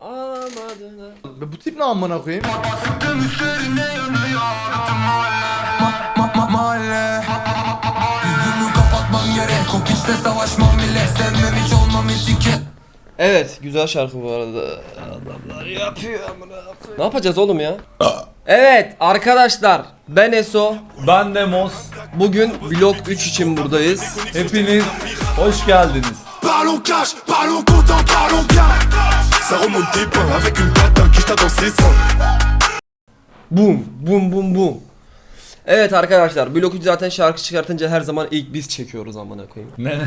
alamadın ha. Bu tip ne amına koyayım? mahalle Yüzümü kapatmam gerek O piçle savaşmam bile Sevmem hiç olmam etiket Evet güzel şarkı bu arada. Adamlar yapıyor amına koyayım. Ne yapacağız oğlum ya? evet arkadaşlar ben Eso. Ben de Mos. Bugün vlog 3 için buradayız. Hepiniz hoş geldiniz. Parlons cash, parlons content, parlons bien Ça remonte des points avec une patte Un quiche dans ses seins Bum bum bum bum. Evet arkadaşlar vlog 3 zaten şarkı çıkartınca her zaman ilk biz çekiyoruz amına koyayım. Ne ne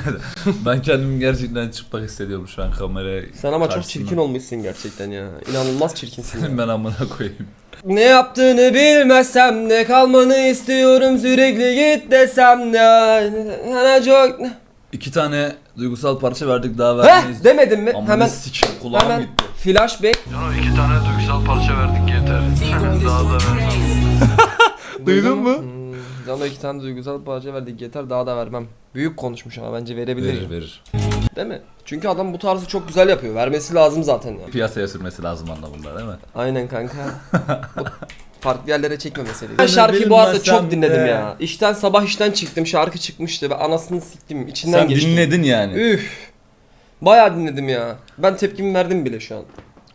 Ben kendimi gerçekten çıplak hissediyorum şu an kameraya. Sen ama çok karşısında. çirkin olmuşsun gerçekten ya. İnanılmaz çirkinsin. ya. ben amına koyayım. Ne yaptığını bilmesem de kalmanı istiyorum sürekli git desem de sana çok İki tane duygusal parça verdik daha vermeyiz. Heh demedim mi? Amına hemen sikeyim kulağım hemen gitti. flashback Cano iki tane duygusal parça verdik yeter. Daha da vermem. Duydun mu? Hmm, Cano iki tane duygusal parça verdik yeter daha da vermem. Büyük konuşmuş ama bence verebilir. Verir verir. Değil mi? Çünkü adam bu tarzı çok güzel yapıyor. Vermesi lazım zaten ya. Piyasaya sürmesi lazım anlamında değil mi? Aynen kanka. Bu farklı yerlere çekme meseleyi. Ben şarkıyı bu arada çok dinledim ya. İşten sabah işten çıktım şarkı çıkmıştı ve anasını siktim içinden Sen geçtim. dinledin yani. Üf. Bayağı dinledim ya. Ben tepkimi verdim bile şu an.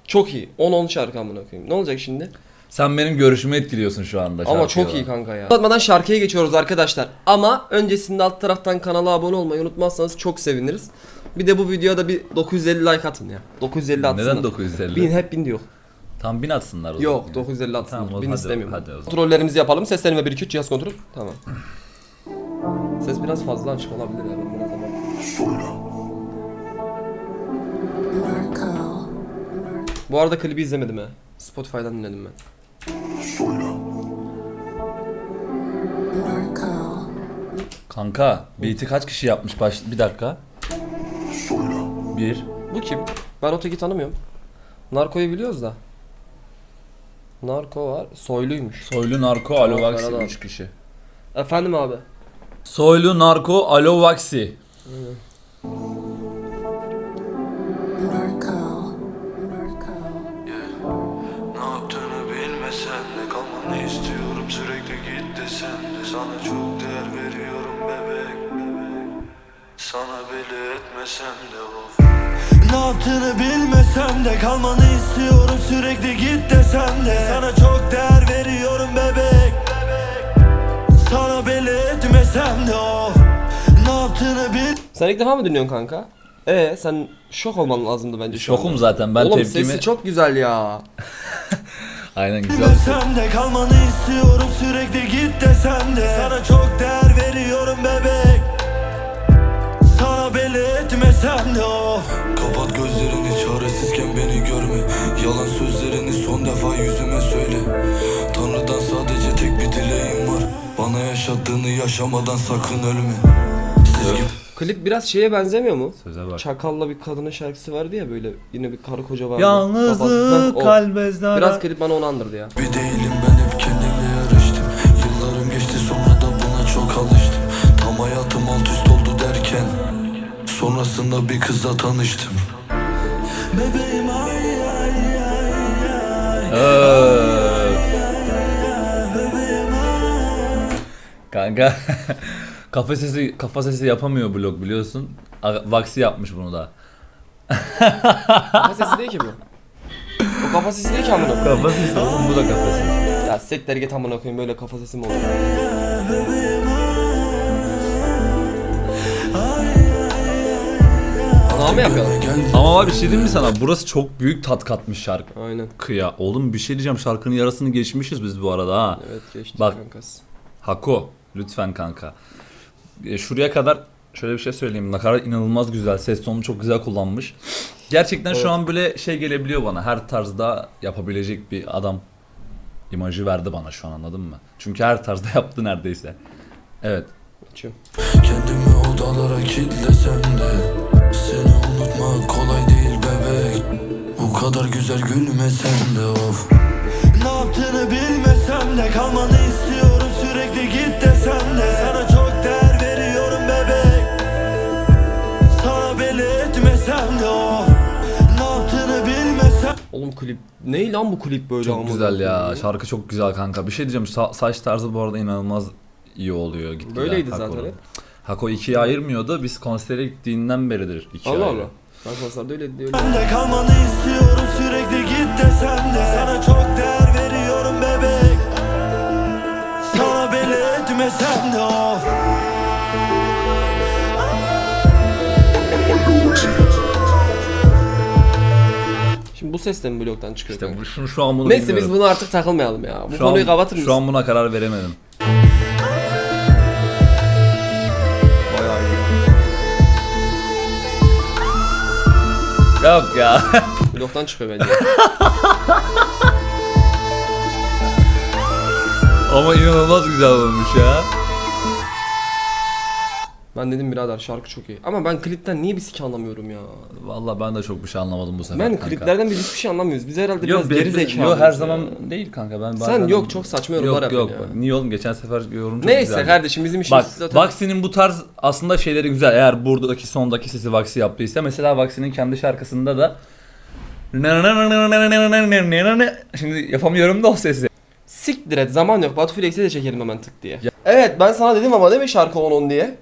Çok iyi. 10-10 şarkı amına koyayım. Ne olacak şimdi? Sen benim görüşümü etkiliyorsun şu anda. Ama çok iyi kanka ya. Uzatmadan şarkıya geçiyoruz arkadaşlar. Ama öncesinde alt taraftan kanala abone olmayı unutmazsanız çok seviniriz. Bir de bu videoda bir 950 like atın ya. 950 atsınlar. Neden 950? Bin hep bin diyor. Tam bin atsınlar o zaman. Yok 950 atsınlar. Tamam, o- bin hadi- istemiyorum. hadi o zaman. Kontrollerimizi yapalım. Seslenme 1 2 3 cihaz kontrol. Tamam. Ses biraz fazla açık olabilir ya. Ben biraz ama. Bu arada klibi izlemedim ha. Spotify'dan dinledim ben. Kanka beat'i kaç kişi yapmış baş... Bir dakika. Bir. Bu kim? Ben o teki tanımıyorum. Narko'yu biliyoruz da. Narko var. Soyluymuş. Soylu Narko Alovaxi Ferhat abi. 3 kişi. Efendim abi. Soylu Narko Alovaxi. Ne yaptığını bilmesen de kalmanı istiyorum sürekli git desen de Sana çok değer veriyorum bebek bebek Sana belli etmesem de of Ne yaptığını bilmesem de Kalmanı istiyorum sürekli git desem de Sana çok değer veriyorum bebek Sana belli etmesem de of Ne yaptığını bil Sen ilk defa mı dinliyorsun kanka? Ee sen şok olman lazımdı bence şu Şokum anda. zaten ben Oğlum tepkimi... sesi çok güzel ya. Aynen güzel. Bilmesem de kalmanı istiyorum sürekli git desem de Sana çok değer veriyorum bebek Sana belli etmesem de of Çaresizken beni görme Yalan sözlerini son defa yüzüme söyle Tanrıdan sadece tek bir dileğim var Bana yaşattığını yaşamadan sakın ölme Siz gibi Klip biraz şeye benzemiyor mu? Söze bak. Çakalla bir kadının şarkısı vardı ya böyle yine bir karı koca vardı. Yalnızlık o. kalbezden. Biraz klip bana onu andırdı ya. Bir değilim ben hep kendimle yarıştım Yıllarım geçti sonra da buna çok alıştım Tam hayatım alt üst oldu derken Sonrasında bir kızla tanıştım Kanka kafa sesi kafa sesi yapamıyor blog biliyorsun. Vaksi yapmış bunu da. Kafa sesi değil ki bu. O kafa sesi değil ki amına koyayım. Kafa sesi oğlum bu da kafa sesi. Ya sekter git amına koyayım böyle kafa sesi mi olur? Mı yapıyorlar? Ama var bir şey diyeyim mi sana? Burası çok büyük tat katmış şarkı. Aynen. Kıya. Oğlum bir şey diyeceğim şarkının yarısını geçmişiz biz bu arada ha. Evet geçti Bak. kankas. Hako lütfen kanka. E, şuraya kadar şöyle bir şey söyleyeyim. Nakarat inanılmaz güzel. Ses tonu çok güzel kullanmış. Gerçekten Evet. şu an böyle şey gelebiliyor bana. Her tarzda yapabilecek bir adam imajı verdi bana şu an anladın mı? Çünkü her tarzda yaptı neredeyse. Evet. Açıyorum. Kendimi odalara kilitlesem de Seni unutmak kolay değil bebek Bu kadar güzel gülmesen de of Ne yaptığını bilmesem de Kalmanı istiyorum sürekli git desem de Sana çok değer veriyorum bebek Sana belli etmesem de of Ne yaptığını bilmesem Oğlum klip ne lan bu klip böyle Çok güzel ya. Şarkı çok güzel kanka. Bir şey diyeceğim. sa- saç tarzı bu arada inanılmaz iyi oluyor. Gitgide Böyleydi zaten hep. Hako ikiye ayırmıyordu. Biz konsere gittiğinden beridir ikiye Allah. Allah. Ben konserde öyle diyor. Ben de kalmanı istiyorum sürekli git desen de Sana çok değer veriyorum bebek Sana belli etmesem de of Şimdi bu ses de mi bloktan çıkıyor? İşte kanka? bu, şunu şu an bunu Neyse biz bilmiyorum. bunu artık takılmayalım ya. Bu şu konuyu an, kapatır mısın? Şu an buna karar veremedim. Yok ya. Bloktan çıkıyor bence. Ama inanılmaz güzel olmuş ya. Ben dedim birader şarkı çok iyi. Ama ben klipten niye bir sik anlamıyorum ya. Vallahi ben de çok bir şey anlamadım bu sefer Ben kanka. kliplerden biz hiçbir şey anlamıyoruz. Biz herhalde biraz geri zekalıyız Yok her ya. zaman değil kanka ben Sen yok, çok saçma yorumlar yok, yok. ya. Niye oğlum geçen sefer yorum çok Neyse güzeldi. kardeşim bizim işimiz Bak, zaten. Vaxi'nin bu tarz aslında şeyleri güzel. Eğer buradaki sondaki sesi Vaxi yaptıysa mesela Vaxi'nin kendi şarkısında da Şimdi yapamıyorum da o sesi. Siktir et zaman yok. Batu Flex'e de çekelim hemen tık diye. Evet ben sana dedim ama değil mi şarkı 10-10 diye?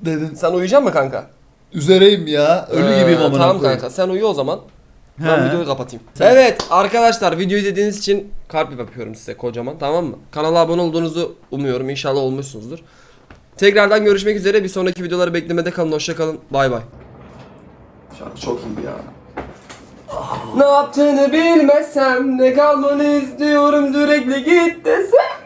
Dedim. Sen uyuyacak mısın kanka? Üzereyim ya. Ölü Ee, gibiyim amına Tamam koyayım. kanka sen uyu o zaman. Ben He. videoyu kapatayım. Evet arkadaşlar videoyu izlediğiniz için kalp yapıyorum size kocaman tamam mı? Kanala abone olduğunuzu umuyorum. İnşallah olmuşsunuzdur. Tekrardan görüşmek üzere. Bir sonraki videoları beklemede kalın. Hoşça kalın. Bay bay. Şarkı çok iyi ya. Ne yaptığını bilmesem ne kalmanı istiyorum sürekli git desem.